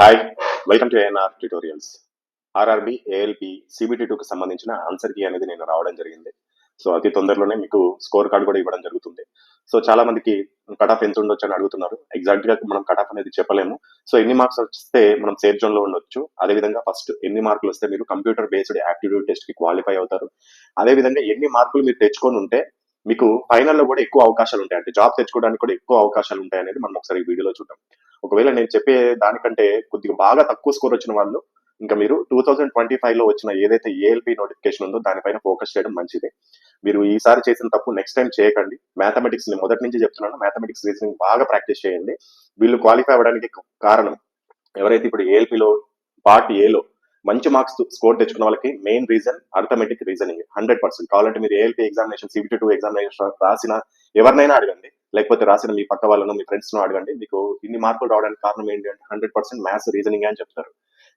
Hi welcome to ANR tutorials RRB ALP CBT టూకి సంబంధించిన answer key అనేది నేను రావడం జరిగింది. సో అతి తొందరలోనే మీకు స్కోర్ కార్డ్ కూడా ఇవ్వడం జరుగుతుంది. సో చాలా మందికి కట్ ఆఫ్ ఎంత ఉండొచ్చు అని అడుగుతున్నారు. ఎగ్జాక్ట్గా మనం కట్ ఆఫ్ అనేది చెప్పలేము. సో ఎన్ని మార్క్స్ వస్తే మనం సేఫ్ జోన్లో ఉండొచ్చు. అదేవిధంగా ఫస్ట్ ఎన్ని మార్కులు వస్తే మీరు కంప్యూటర్ బేస్డ్ యాప్టిట్యూడ్ టెస్ట్కి క్వాలిఫై అవుతారు. అదేవిధంగా ఎన్ని మార్కులు మీరు తెచ్చుకొని ఉంటే మీకు ఫైనల్లో కూడా ఎక్కువ అవకాశాలు ఉంటాయి. అంటే జాబ్ తెచ్చుకోవడానికి కూడా ఎక్కువ అవకాశాలు ఉంటాయి అనేది మనం ఒకసారి వీడియోలో చూద్దాం. ఒకవేళ నేను చెప్పే దానికంటే కొద్దిగా బాగా తక్కువ స్కోర్ వచ్చిన వాళ్ళు ఇంకా మీరు టూ థౌజండ్ ట్వంటీ ఫైవ్లో వచ్చిన ఏదైతే ఏఎల్పి నోటిఫికేషన్ ఉందో దానిపైన ఫోకస్ చేయడం మంచిది. మీరు ఈసారి చేసిన తప్పు నెక్స్ట్ టైం చేయకండి. మ్యాథమెటిక్స్ని మొదటి నుంచి చెప్తున్నాను. మ్యాథమెటిక్స్ రీజనింగ్ బాగా ప్రాక్టీస్ చేయండి. వీళ్ళు క్వాలిఫై అవ్వడానికి కారణం ఎవరైతే ఇప్పుడు ఏఎల్పిలో పార్ట్ ఏలో మంచి మార్క్స్ స్కోర్ తెచ్చుకున్న వాళ్ళకి main reason arithmetic reasoning hundred percent కావాలంటే మీరు ALP examination CBT two examination రాసిన ఎవరినైనా అడగండి. లేకపోతే రాసిన మీ పక్క వాళ్ళను మీ ఫ్రెండ్స్ను అడగండి. మీకు ఇన్ని మార్కులు రావడానికి కారణం ఏంటి అంటే హండ్రెడ్ పర్సెంట్ మ్యాథ్స్ రీజనింగ్ అని చెప్తారు.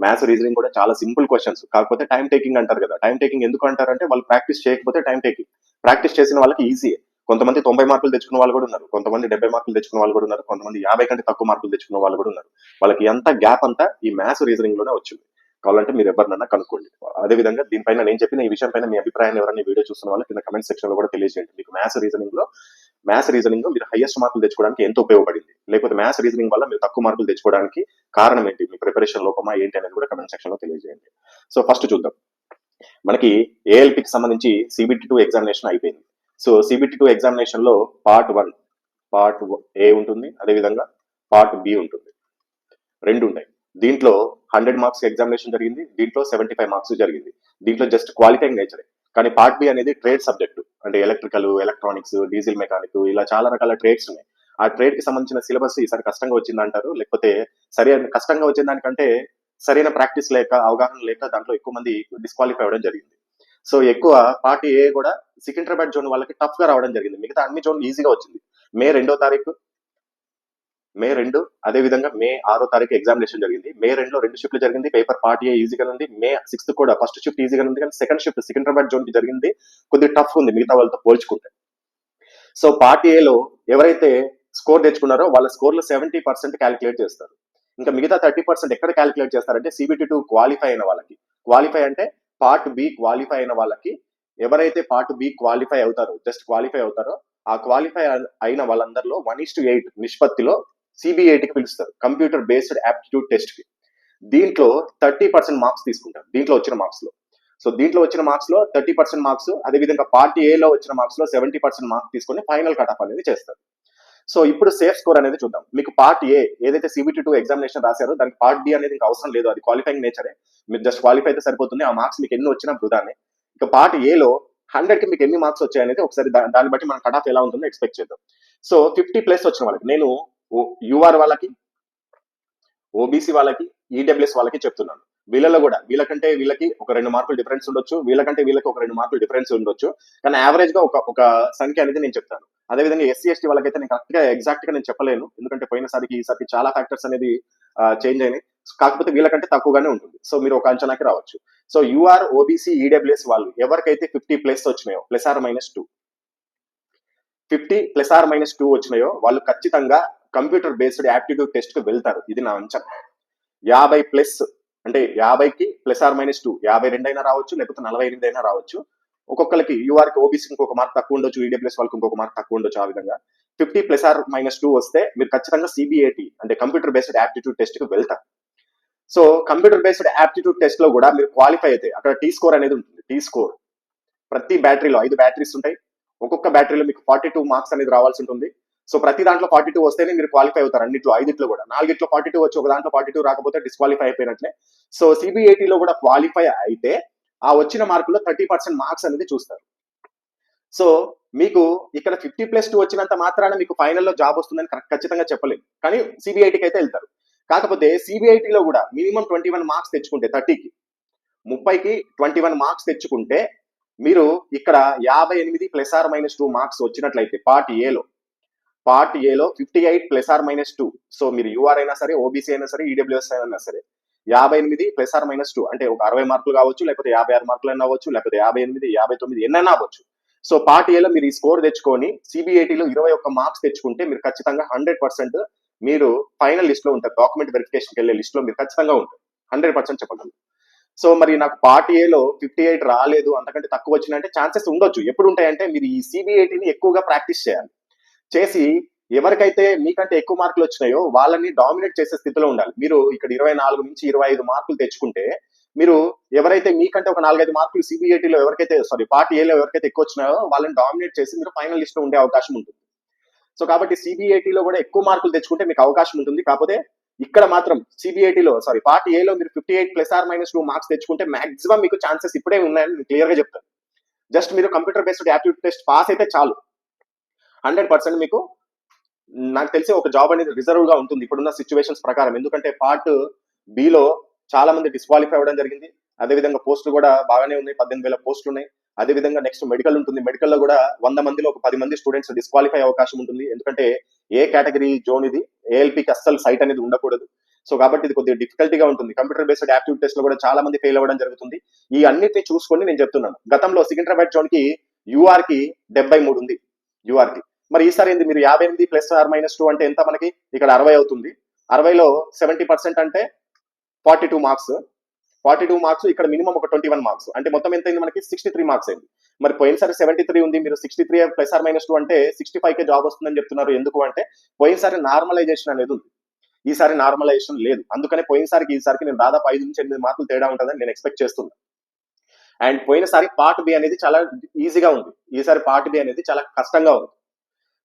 మ్యాథ్స్ రీజనింగ్ కూడా చాలా సింపుల్ క్వశ్చన్స్ కాకపోతే టైం టేకింగ్ అంటారు కదా. టైం టేకింగ్ ఎందుకు అంటారంటే వాళ్ళు ప్రాక్టీస్ చేయకపోతే టైం టేకింగ్ ప్రాక్టీస్ చేసిన వాళ్ళకి ఈజీ కొంతమంది తొంభై మార్కులు తెచ్చుకున్న వాళ్ళు కూడా ఉన్నారు. కొంతమంది డెబ్బై మార్కులు తెచ్చుకున్న వాళ్ళు కూడా ఉన్నారు. కొంతమంది యాభై కంటే తక్కువ మార్కులు తెచ్చుకున్న వాళ్ళు కూడా ఉన్నారు. వాళ్ళకి ఎంత గ్యాప్ అంతా ఈ మ్యాథ్స్ రీజనింగ్లోనే వచ్చింది. కావాలంటే మీరు ఎవరినైనా కనుక్కోండి. అదే విధంగా దీనిపైన నేను చెప్పిన ఈ విషయం పైన మీ అభిప్రాయాన్ని ఎవరైనా వీడియో చూస్తున్న వాళ్ళు కింద కమెంట్ సెక్షన్లో కూడా తెలియజేయండి. మీకు మ్యాథ్స్ రీజనింగ్లో మ్యాథ్స్ రీజనింగ్లో మీరు హైయెస్ట్ మార్కులు తెచ్చుకోవడానికి ఎంత ఉపయోగపడింది. లేకపోతే మ్యాథ్స్ రీజనింగ్ వల్ల మీరు తక్కువ మార్కులు తెచ్చుకోవడానికి కారణం ఏంటి? మీ ప్రిపరేషన్ లోపమా ఏంటి అనేది కూడా కమెంట్ సెక్షన్లో తెలియజేయండి. సో ఫస్ట్ చూద్దాం. మనకి ఏఎల్పికి సంబంధించి సిబిటి టూ ఎగ్జామినేషన్ అయిపోయింది. సో సిబిటి టూ ఎగ్జామినేషన్లో పార్ట్ వన్ పార్ట్ ఏ ఉంటుంది. అదేవిధంగా పార్ట్ బి ఉంటుంది. రెండు ఉంటాయి దీంట్లో హండ్రెడ్ మార్క్స్ ఎగ్జామినేషన్ జరిగింది. దీంట్లో సెవెంటీ ఫైవ్ మార్క్స్ జరిగింది. దీంట్లో జస్ట్ క్వాలిఫైయింగ్ నేచరే కానీ పార్ట్ బి అనేది ట్రేడ్ సబ్జెక్ట్ అంటే ఎలక్ట్రికల్ ఎలక్ట్రానిక్స్ డీజిల్ మెకానిక్ ఇలా చాలా రకాల ట్రేడ్స్ ఉన్నాయి. ఆ ట్రేడ్కి సంబంధించిన సిలబస్ ఈసారి కష్టంగా వచ్చింది అంటారు లేకపోతే సరైన కష్టంగా వచ్చిన దానికంటే సరైన ప్రాక్టీస్ లేక అవగాహన లేక దాంట్లో ఎక్కువ మంది డిస్క్వాలిఫై అవ్వడం జరిగింది. సో ఎక్కువ పార్టీ ఏ కూడా సికింద్రాబాద్ జోన్ వాళ్ళకి టఫ్గా రావడం జరిగింది. మిగతా అన్ని జోన్ ఈజీగా వచ్చింది. మే రెండో తారీఖు మే రెండు అదే విధంగా మే ఆరో తారీఖు ఎగ్జామినేషన్ జరిగింది. మే రెండులో రెండు షిఫ్ట్లు జరిగింది. పేపర్ పార్టీ ఈజీగా ఉంది. మే సిక్స్త్ కూడా ఫస్ట్ షిఫ్ట్ ఈజీగా ఉంది. కానీ సెకండ్ షిఫ్ట్ సికింద్రాబాద్ జోన్కి జరిగింది. కొద్దిగా టఫ్ ఉంది మిగతా వాళ్ళతో పోల్చుకుంటే. సో పార్టీ ఏలో ఎవరైతే స్కోర్ తెచ్చుకున్నారో వాళ్ళ స్కోర్లు సెవెంటీ పర్సెంట్ క్యాలిక్యులేట్ చేస్తారు. ఇంకా మిగతా థర్టీ పర్సెంట్ ఎక్కడ క్యాలిక్యులేట్ చేస్తారంటే సిబిటి టూ క్వాలిఫై అయిన వాళ్ళకి. క్వాలిఫై అంటే పార్ట్ బి క్వాలిఫై అయిన వాళ్ళకి. ఎవరైతే పార్ట్ బి క్వాలిఫై అవుతారో జస్ట్ క్వాలిఫై అవుతారో ఆ క్వాలిఫై అయిన వాళ్ళందరిలో వన్ ఇస్ టు ఎయిట్ నిష్పత్తిలో సిబిఐటికి పిలుస్తారు. కంప్యూటర్ బేస్డ్ యాప్టిట్యూడ్ టెస్ట్కి దీంట్లో థర్టీ పర్సెంట్ మార్క్స్ తీసుకుంటారు. దీంట్లో వచ్చిన మార్క్స్లో సో దీంట్లో వచ్చిన మార్క్స్లో థర్టీ పర్సెంట్ మార్క్స్ అదేవిధంగా పార్టీ ఏలో వచ్చిన మార్క్స్లో సెవెంటీ పర్సెంట్ మార్క్స్ తీసుకొని ఫైనల్ కట్ ఆఫ్ అనేది చేస్తారు. సో ఇప్పుడు సేఫ్ స్కోర్ అనేది చూద్దాం. మీకు పార్ట్ ఏ ఏదైతే సిబిటీ టూ ఎగ్జామినేషన్ రాశారో దానికి పార్ట్ డి అనేది ఇంకా అవసరం లేదు. అది క్వాలిఫైయింగ్ నేచరే మీరు జస్ట్ క్వాలిఫై అయితే సరిపోతుంది. ఆ మార్క్స్ మీకు ఎన్ని వచ్చినా వృధానే. ఇక పార్ట్ ఏలో హండ్రెడ్కి మీకు ఎన్ని మార్క్స్ వచ్చాయనేది ఒకసారి దాన్ని బట్టి మనం కట్ ఆఫ్ ఎలా ఉంటుందో ఎక్స్పెక్ట్ చేద్దాం. సో ఫిఫ్టీ ప్లస్ వచ్చిన వాళ్ళకి నేను యూఆర్ వాళ్ళకి ఓబీసీ వాళ్ళకి ఈడబ్ల్యూఎస్ వాళ్ళకి చెప్తున్నాను. వీళ్ళలో కూడా వీళ్ళకంటే వీళ్ళకి ఒక రెండు మార్కులు డిఫరెన్స్ ఉండొచ్చు వీళ్ళకంటే వీళ్ళకి ఒక రెండు మార్కులు డిఫరెన్స్ ఉండొచ్చు. కానీ యావరేజ్గా ఒక ఒక సంఖ్య అనేది నేను చెప్తాను. అదేవిధంగా ఎస్సీ ఎస్టీ వాళ్ళకైతే నేను కరెక్ట్గా ఎగ్జాక్ట్గా నేను చెప్పలేను. ఎందుకంటే పోయినసారికి ఈసారికి చాలా ఫ్యాక్టర్స్ అనేది చేంజ్ అయినాయి. కాకపోతే వీళ్ళకంటే తక్కువగానే ఉంటుంది. సో మీరు ఒక అంచనాకి రావచ్చు. సో యూఆర్ ఓబీసీ ఈడబ్ల్యూఎస్ వాళ్ళు ఎవరికైతే ఫిఫ్టీ ప్లస్ వచ్చినాయో plus or minus two fifty plus or minus two వచ్చినాయో వాళ్ళు ఖచ్చితంగా కంప్యూటర్ బేస్డ్ యాప్టిట్యూడ్ టెస్ట్కి వెళ్తారు. ఇది నా అంచనా. యాభై ప్లస్ అంటే యాభైకి ప్లస్ ఆర్ మైనస్ టూ. యాభై రెండు అయినా రావచ్చు లేకపోతే నలభై ఎనిమిది అయినా రావచ్చు. ఒక్కొక్కరికి యూఆర్కి ఓబీసీ ఇంకొక మార్క్ తక్కువ ఉండొచ్చు ఈడబ్ల్యూఎస్ వాళ్ళకి ఇంకొక మార్క్ తక్కువ ఉండొచ్చు ఆ విధంగా. Fifty plus or minus two వస్తే మీరు ఖచ్చితంగా సిబిఐటి అంటే కంప్యూటర్ బేస్డ్ యాప్టిట్యూడ్ టెస్ట్కి వెళ్తారు. సో కంప్యూటర్ బేస్డ్ యాప్టిట్యూడ్ టెస్ట్లో కూడా మీరు క్వాలిఫై అయితే అక్కడ టీ స్కోర్ అనేది ఉంటుంది. T score. ప్రతి బ్యాటరీలో ఐదు బ్యాటరీస్ ఉంటాయి. ఒక్కొక్క బ్యాటరీలో మీకు ఫార్టీ టూ మార్క్స్ అనేది రావాల్సి ఉంటుంది. సో ప్రతి దాంట్లో ఫార్టీ టూ వస్తేనే మీరు క్వాలిఫై అవుతారు అన్నిట్లో ఐదిట్లో కూడా. నాలుగిట్లో ఫార్టీ టూ వచ్చి ఒక దాంట్లో ఫార్టీ టూ రాకపోతే డిస్క్వాలిఫై అయిపోయినట్లే. సో సిబిఐటిలో కూడా క్వాలిఫై అయితే ఆ వచ్చిన మార్కులో థర్టీ పర్సెంట్ మార్క్స్ అనేది చూస్తారు. సో మీకు ఇక్కడ ఫిఫ్టీ ప్లస్ టూ వచ్చినంత మాత్రాన మీకు ఫైనల్లో జాబ్ వస్తుందని ఖచ్చితంగా చెప్పలేము. కానీ సిబిఐటికి అయితే వెళ్తారు. కాకపోతే సిబిఐటిలో కూడా మినిమం ట్వంటీ వన్ మార్క్స్ తెచ్చుకుంటే థర్టీకి ముప్పైకి ట్వంటీ వన్ మార్క్స్ తెచ్చుకుంటే మీరు ఇక్కడ యాభై ఎనిమిది plus or minus two marks వచ్చినట్లయితే పార్ట్ ఏలో పార్ట్ ఏలో fifty eight plus or minus two so మీరు యూఆర్ అయినా సరే ఓబీసీ అయినా సరే ఈడబ్ల్యూఎస్ అయినా సరే యాభై ఎనిమిది ప్లస్ ఆర్ మైనస్ టూ అంటే ఒక అరవై మార్కులు కావచ్చు లేకపోతే యాభై ఆరు మార్కులు అయినా అవ్వచ్చు లేకపోతే యాభై ఎనిమిది యాభై తొమ్మిది ఎన్నైనా అవ్వచ్చు. సో పార్ట్ ఏలో మీరు ఈ స్కోర్ తెచ్చుకొని సిబిఐటిలో ఇరవై ఒక్క మార్క్స్ తెచ్చుకుంటే మీరు ఖచ్చితంగా హండ్రెడ్ పర్సెంట్ మీరు ఫైనల్ లిస్ట్లో ఉంటారు. డాక్యుమెంట్ వెరిఫికేషన్కి వెళ్ళే లిస్ట్లో మీరు ఖచ్చితంగా ఉంటారు. హండ్రెడ్ పర్సెంట్ చెప్పగలరు సో మరి నాకు పార్ట్ ఏలో ఫిఫ్టీ ఎయిట్ రాలేదు అంతకంటే తక్కువ వచ్చినంటే ఛాన్సెస్ ఉండొచ్చు. ఎప్పుడు ఉంటాయంటే మీరు ఈ సిబిఐటిని ఎక్కువగా ప్రాక్టీస్ చేయాలి. చేసి ఎవరికైతే మీకంటే ఎక్కువ మార్కులు వచ్చినాయో వాళ్ళని డామినేట్ చేసే స్థితిలో ఉండాలి. మీరు ఇక్కడ ఇరవై నాలుగు నుంచి ఇరవై ఐదు మార్కులు తెచ్చుకుంటే మీరు ఎవరైతే మీకంటే ఒక నాలుగైదు మార్కులు సిబిఐటీలో ఎవరికైతే సారీ పార్టీ ఏలో ఎవరికైతే ఎక్కువ వచ్చినాయో వాళ్ళని డామినేట్ చేసి మీరు ఫైనల్ లిస్ట్లో ఉండే అవకాశం ఉంటుంది. సో కాబట్టి సిబిఐటీలో కూడా ఎక్కువ మార్కులు తెచ్చుకుంటే మీకు అవకాశం ఉంటుంది. కాకపోతే ఇక్కడ మాత్రం సిబిఐటీలో సారీ పార్ట్ ఏలో మీరు fifty eight plus or minus two marks తెచ్చుకుంటే మాక్సిమం మీకు ఛాన్సెస్ ఇప్పుడే ఉన్నాయని క్లియర్గా చెప్తాను. జస్ట్ మీరు computer based aptitude test pass అయితే చాలు. హండ్రెడ్ పర్సెంట్ మీకు నాకు తెలిసి ఒక జాబ్ అనేది రిజర్వ్గా ఉంటుంది ఇప్పుడున్న సిచ్యువేషన్స్ ప్రకారం. ఎందుకంటే పార్ట్ బిలో చాలా మంది డిస్క్వాలిఫై అవ్వడం జరిగింది. అదేవిధంగా పోస్టులు కూడా బాగానే ఉన్నాయి. పద్దెనిమిది వేల పోస్టులు ఉన్నాయి. అదేవిధంగా నెక్స్ట్ మెడికల్ ఉంటుంది. మెడికల్లో కూడా వంద మందిలో ఒక పది మంది స్టూడెంట్స్ డిస్క్వాలిఫై అవకాశం ఉంటుంది. ఎందుకంటే ఏ కేటగిరీ జోన్ ఇది ఏఎల్పికి అస్సలు సైట్ అనేది ఉండకూడదు. సో కాబట్టి ఇది కొద్దిగా డిఫికల్టీగా ఉంటుంది. కంప్యూటర్ బేస్డ్ యాప్టివ్ టెస్ట్లో కూడా చాలా మంది ఫెయిల్ అవ్వడం జరుగుతుంది. ఈ అన్నిటిని చూసుకొని నేను చెప్తున్నాను. గతంలో సికింద్రాబాద్ జోన్కి యూఆర్కి డెబ్బై మూడు ఉంది. యూఆర్కి. మరి ఈసారి ఏంది? మీరు యాభై ఎనిమిది ప్లస్ ఆర్ మైనస్ టూ అంటే ఎంత మనకి? ఇక్కడ అరవై అవుతుంది. అరవైలో సెవెంటీ పర్సెంట్ అంటే forty two marks. Forty two marks ఇక్కడ మినిమం ఒక ట్వంటీ వన్ మార్క్స్. అంటే మొత్తం ఎంత అయింది మనకి? సిక్స్టీ త్రీ మార్క్స్ అయింది. మరి పోయినసారి సెవెంటీ త్రీ ఉంది మీరు sixty three plus or minus two అంటే సిక్స్టీ ఫైవ్ కే జాబ్ వస్తుందని చెప్తున్నారు. ఎందుకు అంటే పోయినసారి నార్మలైజేషన్ అనేది ఉంది. ఈసారి నార్మలైజేషన్ లేదు. అందుకనే పోయినసారికి ఈసారికి నేను దాదాపు ఐదు నుంచి ఎనిమిది మార్కులు తేడా ఉంటుందని నేను ఎక్స్పెక్ట్ చేస్తున్నాను అండ్ పోయినసారి పార్ట్ బి అనేది చాలా ఈజీగా ఉంది. ఈసారి పార్ట్ బి అనేది చాలా కష్టంగా ఉంది.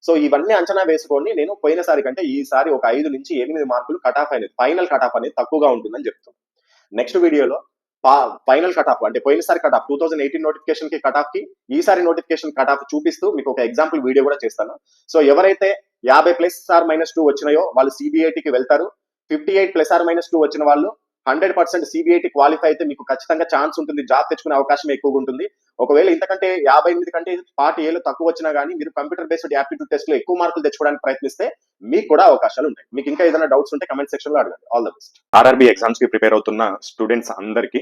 సో ఇవన్నీ అంచనా వేసుకొని నేను పోయినసారి కంటే ఈసారి ఒక ఐదు నుంచి ఎనిమిది మార్కులు కట్ ఆఫ్ అనేది ఫైనల్ కట్ ఆఫ్ అనేది తక్కువగా ఉంటుందని చెప్తున్నాను నెక్స్ట్ వీడియోలో ఫైనల్ కట్ ఆఫ్ అంటే పోయినసారి cut off two thousand eighteen నోటిఫికేషన్కి కట్ ఆఫ్కి ఈసారి నోటిఫికేషన్ కట్ ఆఫ్ చూపిస్తూ మీకు ఒక ఎగ్జాంపుల్ వీడియో కూడా చేస్తాను. సో ఎవరైతే యాభై ప్లస్ ఆర్ మైనస్ టూ వచ్చినాయో వాళ్ళు సిబిఐటికి వెళ్తారు. Fifty eight plus or minus two వచ్చిన వాళ్ళు హండ్రెడ్ పర్సెంట్ సిబిఐటి క్వాలిఫై అయితే మీకు ఖచ్చితంగా ఛాన్స్ ఉంటుంది జాబ్ తెచ్చుకునే అవకాశం ఎక్కువగా ఉంటుంది. ఒకవేళ ఇంతకంటే యాభై ఎనిమిది కంటే పార్ట్ ఏలో తక్కువ వచ్చినా కానీ మీరు కంప్యూటర్ బేస్డ్ యాప్టిట్యూడ్ టెస్ట్లో ఎక్కువ మార్కులు తెచ్చుకోవడానికి ప్రయత్నిస్తే మీకు కూడా అవకాశాలు ఉంటాయి. మీకు ఇంకా ఏదైనా డౌట్స్ ఉంటే కమెంట్ సెక్షన్లో అడగండి. ఆల్ ద బెస్ట్ ఆర్ఆర్బీ ఎగ్జామ్స్కి ప్రిపేర్ అవుతున్న స్టూడెంట్స్ అందరికీ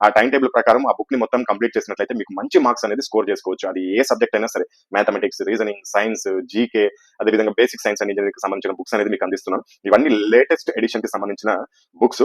ఆ టైం టేబుల్ ప్రకారం ఆ బుక్ని మొత్తం కంప్లీట్ చేసినట్లయితే మీకు మంచి మార్క్స్ అనేది స్కోర్ చేసుకోవచ్చు. అది ఏ సబ్జెక్ట్ అయినా సరే మ్యాథమెటిక్స్ రీజనింగ్ సైన్స్ జీకే అదేవిధంగా బేసిక్ సైన్స్ అండ్ ఇంజనీరింగ్ సంబంధించిన బుక్స్ అనేది మీకు అందిస్తున్నాను. ఇవన్నీ లేటెస్ట్ ఎడిషన్కి సంబంధించిన బుక్స్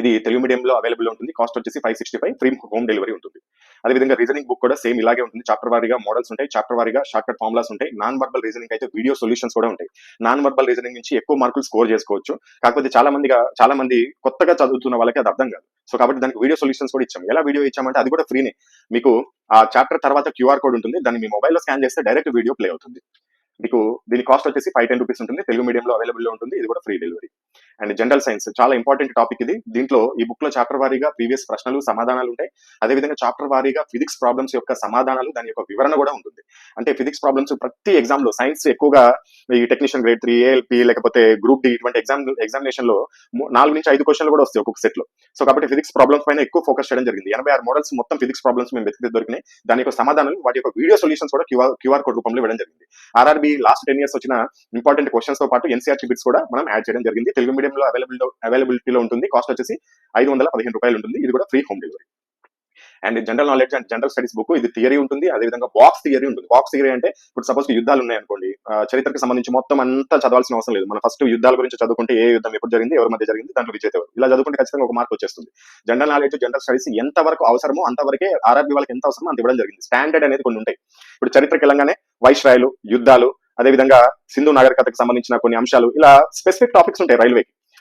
ఇది తెలుగు మీడియంలో అవైలబుల్ ఉంటుంది. కాస్ట్ వచ్చేసి five sixty five free home delivery ఉంటుంది. అదేవిధంగా రీజనింగ్ బుక్ కూడా సేమ్ ఇలాగే ఉంటుంది. చాప్టర్ వారిగా మోడల్స్ ఉంటాయి చాప్టర్ వారిగా షార్ట్ కట్ ఫార్ములాస్ ఉంటాయి. నాన్ వర్బల్ రీజనింగ్ అయితే వీడియో సొల్యూషన్స్ కూడా ఉంటాయి. నాన్ వర్బల్ రీజనింగ్ నుంచి ఎక్కువ మార్కులు స్కోర్ చేసుకోవచ్చు. కాకపోతే చాలా మందిగా చాలా మంది కొత్తగా చదువుతున్న వాళ్ళకి అది అర్థం కాదు. సో కాబట్టి దానికి వీడియో సొల్యూషన్స్ కూడా ఇచ్చాం ఎలా వీడియో ఇచ్చామంటే అది కూడా ఫ్రీనే మీకు ఆ చాప్టర్ తర్వాత క్యూఆర్ కోడ్ ఉంటుంది. దాన్ని మీ మొబైల్లో స్కాన్ చేస్తే డైరెక్ట్ వీడియో ప్లే అవుతుంది. మీకు దీని కాస్ట్ వచ్చేసి ఫైవ్ టెన్ రూపీస్ ఉంటుంది. తెలుగు మీడియంలో అవైలబుల్ ఉంటుంది. ఇది కూడా free delivery and general science చాలా ఇంపార్టెంట్ టాపిక్ ఇది. దీంట్లో ఈ బుక్లో చాప్టర్ వారీగా ప్రీవియస్ ప్రశ్నలు సమాధానాలు ఉంటాయి. అదేవిధంగా చాప్టర్ వారీగా ఫిజిక్స్ ప్రాబ్లమ్స్ యొక్క సమాధానాలు దాని యొక్క వివరణ కూడా ఉంటుంది. అంటే ఫిజిక్స్ ప్రాబ్లమ్స్ ప్రతి ఎగ్జామ్లో సైన్స్ ఎక్కువగా ఈ టెక్నీషియన్ గ్రేడ్ త్రీ ఏఎల్పి లేకపోతే గ్రూప్ డి ఇటువంటి ఎగ్జామ్ ఎగ్జామినేషన్లో నాలుగు నుంచి ఐదు క్వశ్చన్లు కూడా వస్తాయి ఒక్కొక్క సెట్లో. సో కాబట్టి ఫిజిక్స్ ప్రాబ్లమ్స్ పైన ఎక్కువ ఫోకస్ చేయడం జరిగింది. ఎనభై ఆరు మోడల్స్ మొత్తం ఫిజిక్స్ ప్రాబ్లమ్స్ మేము వెతికి దొరికినాయి. దాని యొక్క సమాధానాలు వాటి యొక్క వీడియో సొల్యూషన్స్ కూడా క్యూఆర్ క్యూఆర్ కోడ్ రూపంలో ఇవ్వడం జరిగింది. ఆర్ఆర్బీ లాస్ట్ టెన్ ఇయర్స్ వచ్చిన ఇంపార్టెంట్ క్వశ్చన్స్తో పాటు ఎన్సీఆర్టీ బిట్స్ కూడా మనం యాడ్ చేయడం జరిగింది. తెలుగు మీడియంలో అవైలబుల్ అవైలబిలిటీలో ఉంటుంది. కాస్ట్ వచ్చేసి ఐదు వందల పదిహేను రూపాయలు ఉంటుంది. ఇది కూడా free home delivery and general knowledge and general studies book ఇది థియరీ ఉంటుంది. అదేవిధంగా బాక్స్ థియరీ ఉంటుంది. బాక్స్ థియరీ అంటే ఇప్పుడు సపోజ్ యుద్ధాలు ఉన్నాయి అనుకోండి ఆ, చరిత్రకు సంబంధించి మొత్తం అంతా చదవాల్సిన అవసరం లేదు. మన ఫస్ట్ యుద్ధాల గురించి చదువుకుంటే ఏ యుద్ధం ఎప్పుడు జరిగింది ఎవరి మధ్య జరిగింది దాంట్లో విజేత ఇలా చదువుకుంటే ఖచ్చితంగా ఒక మార్క్ వచ్చేస్తుంది. జనరల్ నాలెడ్జ్ జనరల్ స్టడీస్ ఎంత వరకు అవసరమో అంతవరకే ఆర్ఆర్బీ వాళ్ళకి ఎంత అవసరమో అంత ఇవ్వడం జరిగింది. స్టాండర్డ్ అనేది కొన్ని ఉంటాయి. ఇప్పుడు చరిత్రకి వెళ్ళంగానే వైస్రాయలు యుద్ధాలు అదేవిధంగా సింధు నాగరికతకు సంబంధించిన కొన్ని అంశాలు ఇలా స్పెసిఫిక్ టాపిక్స్ ఉంటాయి రైల్వేకి.